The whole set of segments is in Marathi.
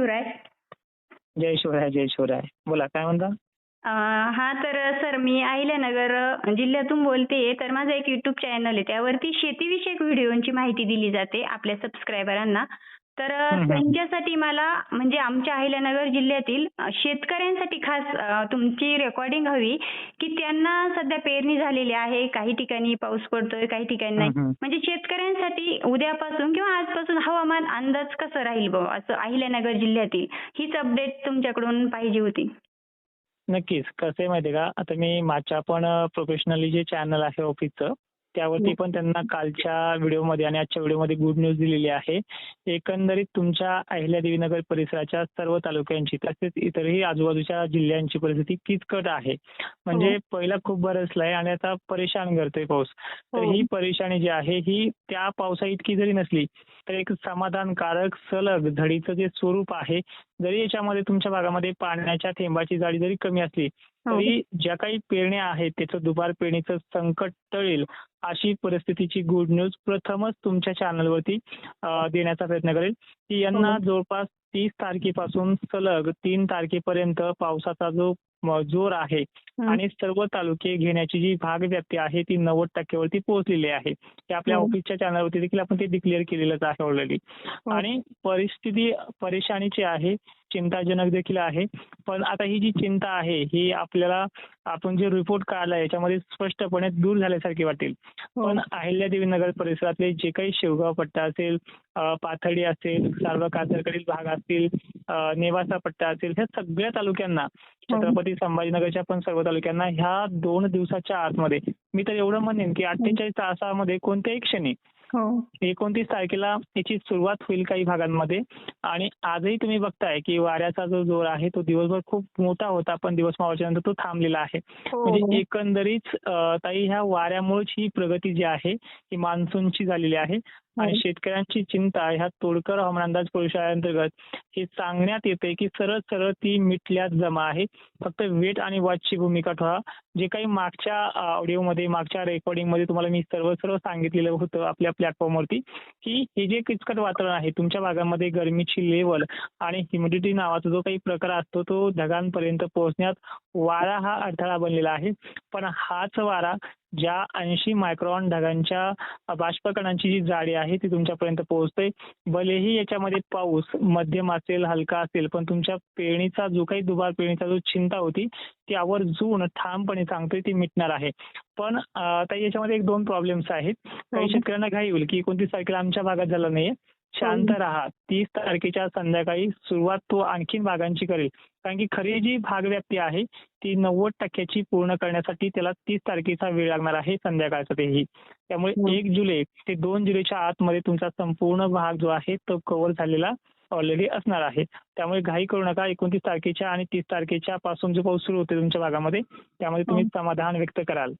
शिवराय. जय शिवराय जय शिवराय. बोला काय म्हणता? हा तर सर मी अहिल्यानगर जिल्ह्यातून बोलते तर माझा एक युट्यूब चॅनल आहे. त्यावरती शेतीविषयक व्हिडिओंची माहिती दिली जाते आपल्या सबस्क्रायबरांना तर. त्यांच्यासाठी मला म्हणजे आमच्या अहिल्यानगर जिल्ह्यातील शेतकऱ्यांसाठी खास तुमची रेकॉर्डिंग हवी की त्यांना सध्या पेरणी झालेली आहे काही ठिकाणी पाऊस पडतोय काही ठिकाणी नाही. म्हणजे शेतकऱ्यांसाठी उद्यापासून किंवा आजपासून हवामान अंदाज कसं राहील बुवा असं अहिल्यानगर जिल्ह्यातील? हीच अपडेट तुमच्याकडून पाहिजे होती. नक्कीच. कसं आहे माहितीये का? आता मी माझ्या पण प्रोफेशनली जे चॅनल आहे ऑफिसचं त्यावरती. पण त्यांना कालच्या व्हिडिओमध्ये आणि आजच्या व्हिडिओमध्ये गुड न्यूज दिलेली आहे एकंदरीत तुमच्या अहिल्यादेवीनगर परिसराच्या सर्व तालुक्यांची तसेच इतरही आजूबाजूच्या जिल्ह्यांची परिस्थिती किचकट आहे म्हणजे हो. पहिला खूप बरसलाय आणि आता परेशान करतोय पाऊस तर हो. ही परेशानी जी आहे ही त्या पावसा इतकी जरी नसली तर एक समाधानकारक सलग झडीचं जे स्वरूप आहे जरी याच्यामध्ये तुमच्या भागामध्ये पाण्याच्या थेंबाची जाडी जरी कमी असली. तरी ज्या काही पेरण्या आहेत त्याचं दुबार पेरणीचं संकट टळेल अशी परिस्थितीची गुड न्यूज प्रथमच तुमच्या चॅनलवरती देण्याचा प्रयत्न करेल की यांना हो. जवळपास तीस तारखेपासून सलग तीन तारखेपर्यंत पावसाचा जो जोर आहे हं. आणि सर्व तालुके घेण्याची जी भाग व्याप्ती आहे ती नव्वद टक्क्यावरती पोहोचलेली आहे ते आपल्या हो. ऑफिसच्या चॅनलवरती देखील आपण ते डिक्लेअर केलेलंच आहे ऑलरेडी हो. आणि परिस्थिती परेशानीची आहे चिंताजनक देखील आहे. पण आता ही जी चिंता आहे ही आपल्याला आपण जे रिपोर्ट काढला याच्यामध्ये स्पष्टपणे दूर झाल्यासारखी वाटेल. हो. पण अहिल्यादेवी नगर परिसरातले जे काही शेवगाव पट्टा असेल अं, पाथर्डी असेल सर्व कातरकडील भाग असतील नेवासा पट्टा असेल ह्या सगळ्या तालुक्यांना छत्रपती संभाजीनगरच्या पण सर्व तालुक्यांना ह्या दोन दिवसाच्या आतमध्ये मी तर एवढं म्हणेन की अठ्ठेचाळीस तासामध्ये कोणत्याही क्षणी हो एकोणतीस तारखेला याची सुरुवात होईल काही भागांमध्ये. आणि आजही तुम्ही बघताय की वाऱ्याचा जो जोर आहे तो दिवसभर खूप मोठा होता पण दिवस मावळच्या नंतर तो थांबलेला आहे. हो. म्हणजे एकंदरीत ताई ह्या वाऱ्यामुळेच ही प्रगती जी आहे ही मान्सूनची झालेली आहे. आणि हो. शेतकऱ्यांची चिंता ह्या तोडकर हवामान अंदाज परिषदेअंतर्गत हे सांगण्यात येते की सरळ सरळ ती मिटल्यात जमा आहे. फक्त वेट आणि वॉचची भूमिका ठेवा. जे काही मागच्या ऑडिओमध्ये मागच्या रेकॉर्डिंगमध्ये तुम्हाला मी सर्व सर्व सांगितलेलं होतं आपल्या प्लॅटफॉर्मवरती की हे जे किचकट वातावरण आहे तुमच्या भागामध्ये गरमीची लेवल आणि ह्युमिडिटी नावाचा जो काही प्रकार असतो तो ढगांपर्यंत पोहोचण्यात वारा हा अडथळा बनलेला आहे. पण हाच वारा ज्या ऐंशी मायक्रॉन ढगांच्या बाष्पकणांची जी जाडी आहे ती तुमच्यापर्यंत पोहोचते. भलेही याच्यामध्ये पाऊस मध्यम असेल हलका असेल पण तुमच्या पेरणीचा जो काही दुबार पेरणीचा जो चिंता होती ती आवर्जून ठामपणे सांगतोय ती मिटणार आहे. पण आता याच्यामध्ये एक दोन प्रॉब्लेम्स आहेत. काही हो. शेतकऱ्यांना घाई होईल की एकोणतीस तारखेला आमच्या भागात झालं नाहीये. शांत राहा. तीस तारखेच्या संध्याकाळी सुरुवात तो आणखीन भागांची करेल. कारण की खरी जी भागव्याप्ती आहे ती नव्वद टक्क्याची पूर्ण करण्यासाठी त्याला तीस तारखेचा वेळ लागणार आहे संध्याकाळचा तेही. त्यामुळे हं. एक जुलै ते दोन जुलैच्या आतमध्ये तुमचा संपूर्ण भाग जो आहे तो कव्हर झालेला ऑलरेडी असणार आहे. त्यामुळे घाई करू नका. एकोणतीस तारखेच्या आणि तीस तारखेच्या पासून जो पाऊस सुरू होते तुमच्या भागामध्ये त्यामध्ये तुम्ही समाधान व्यक्त कराल.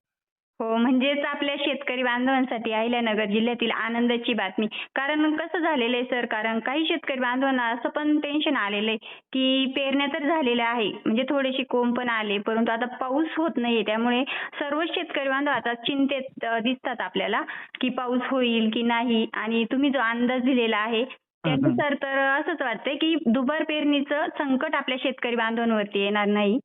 हो म्हणजेच आपल्या शेतकरी बांधवांसाठी अहिल्यानगर जिल्ह्यातील आनंदाची बातमी. कारण कसं झालेलं आहे सर? कारण काही शेतकरी बांधवांना असं पण टेन्शन आलेलं आहे की पेरण्या तर झालेल्या आहे म्हणजे थोडेसे कोंब पण आले परंतु आता पाऊस होत नाहीये. त्यामुळे सर्व शेतकरी बांधव आता चिंतेत दिसतात आपल्याला की पाऊस होईल की नाही. आणि तुम्ही जो अंदाज दिलेला आहे त्यानुसार तर असंच वाटतंय की दुबार पेरणीचं संकट आपल्या शेतकरी बांधवांवरती येणार नाही.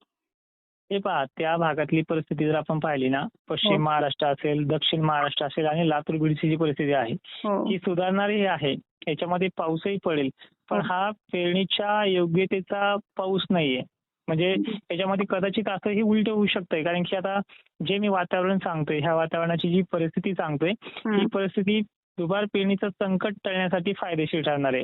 हे पहा त्या भागातली परिस्थिती जर आपण पाहिली ना हो. पश्चिम महाराष्ट्र असेल दक्षिण महाराष्ट्र असेल आणि लातूर बीडची जी परिस्थिती आहे हो. ही सुधारणारी आहे. याच्यामध्ये पाऊसही पडेल. पण हो. हा पेरणीच्या योग्यतेचा पाऊस नाहीये. म्हणजे याच्यामध्ये कदाचित असंही उलट होऊ शकतंय. कारण की आता जे मी वातावरण सांगतोय ह्या वातावरणाची जी परिस्थिती सांगतोय ही हं. परिस्थिती दुबार पेरणीचं संकट टळण्यासाठी फायदेशीर ठरणार आहे.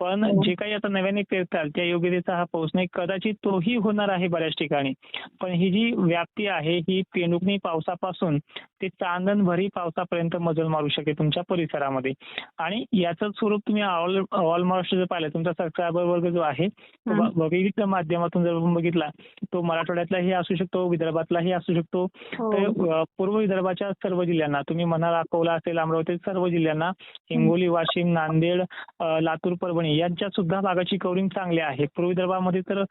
पण हो. जे काही आता नव्याने पेरताल त्या योग्यतेचा हा पाऊस नाही कदाचित तोही होणार आहे बऱ्याच ठिकाणी पण ही जी व्याप्ती आहे ही पेनुकणी पावसापासून ते चांदणभरी पावसापर्यंत मजल मारू शकेल तुमच्या परिसरामध्ये आणि याचं स्वरूप तुम्ही ऑल ऑल महाराष्ट्र जर पाहिलं तुमचा सबस्क्रायबर वर्ग जो आहे तो विविध माध्यमातून जर बघितला तो मराठवाड्यातलाही असू शकतो विदर्भातलाही असू शकतो हो. तर पूर्व विदर्भाच्या सर्व जिल्ह्यांना तुम्ही म्हणाल अकोला असेल अमरावती सर्व जिल्ह्यांना हिंगोली वाशिम नांदेड लातूर परभणी परभणी यांच्या सुद्धा भागाची कवरिंग चांगली आहे. पूर्व विदर्भामध्ये तर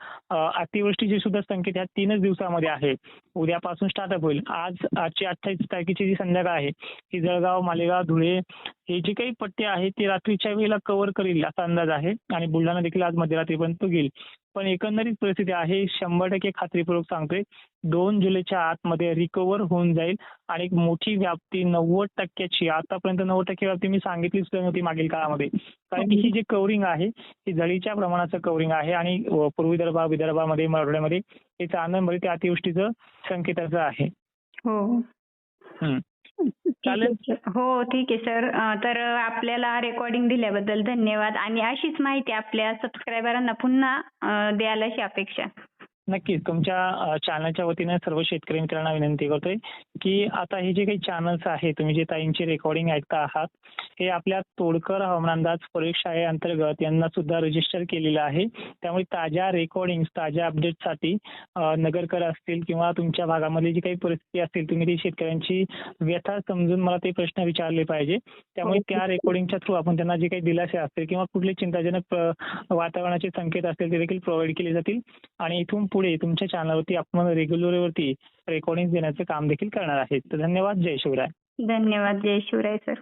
अतिवृष्टीचे सुद्धा संकेत ह्या तीनच दिवसामध्ये आहे उद्यापासून स्टार्टअप होईल. आज आजची अठ्ठावीस तारखेची जी संध्याकाळ आहे ही जळगाव मालेगाव धुळे हे जे काही पट्टे आहेत ते रात्रीच्या वेळेला कव्हर करील असा अंदाज आहे. आणि बुलढाणा देखील आज मध्यरात्रीपर्यंत घेईल पण एकंदरीत परिस्थिती आहे शंभर टक्के खात्रीपूर्वक सांगतोय. दोन जुलैच्या आतमध्ये रिकव्हर होऊन जाईल आणि एक मोठी व्याप्ती नव्वद टक्क्याची आतापर्यंत नव्वद टक्के व्याप्ती मी सांगितली सुद्धा नव्हती मागील काळामध्ये. कारण की ही जी कव्हरिंग आहे ही जळीच्या प्रमाणाचं कव्हरिंग आहे आणि पूर्व विदर्भ विदर्भामध्ये मराठवाड्यामध्ये हे चांदणमध्ये ते अतिवृष्टीचं संकेताचं आहे. हो. चालेल. हो ठीक आहे सर. तर आपल्याला रेकॉर्डिंग दिल्याबद्दल धन्यवाद. आणि अशीच माहिती आपल्या सबस्क्रायबरांना पुन्हा द्याल अशी अपेक्षा. नक्कीच. तुमच्या चॅनलच्या वतीने सर्व शेतकरी मित्रांना विनंती करतोय की आता हे जे काही चॅनल्स आहे तुम्ही जे ताईंची रेकॉर्डिंग ऐकता आहात हे आपल्या तोडकर हवामान अंदाज प्रयोगशाळेअंतर्गत यांना सुद्धा रजिस्टर केलेलं आहे. त्यामुळे ताज्या रेकॉर्डिंग ताज्या अपडेटसाठी नगरकर असतील किंवा तुमच्या भागामध्ये जी काही परिस्थिती असतील तुम्ही ती शेतकऱ्यांची व्यथा समजून मला ते प्रश्न विचारले पाहिजे. त्यामुळे ओके. त्या रेकॉर्डिंगच्या थ्रू आपण त्यांना जे काही दिलासे असतील किंवा कुठले चिंताजनक वातावरणाचे संकेत असतील ते देखील प्रोव्हाइड केले जातील. आणि इथून पुढे तुमच्या चॅनलवरती आपण रेग्युलरवरती रेकॉर्डिंग देण्याचं काम देखील करणार आहे तर धन्यवाद. जय शिवराय. धन्यवाद. जय शिवराय सर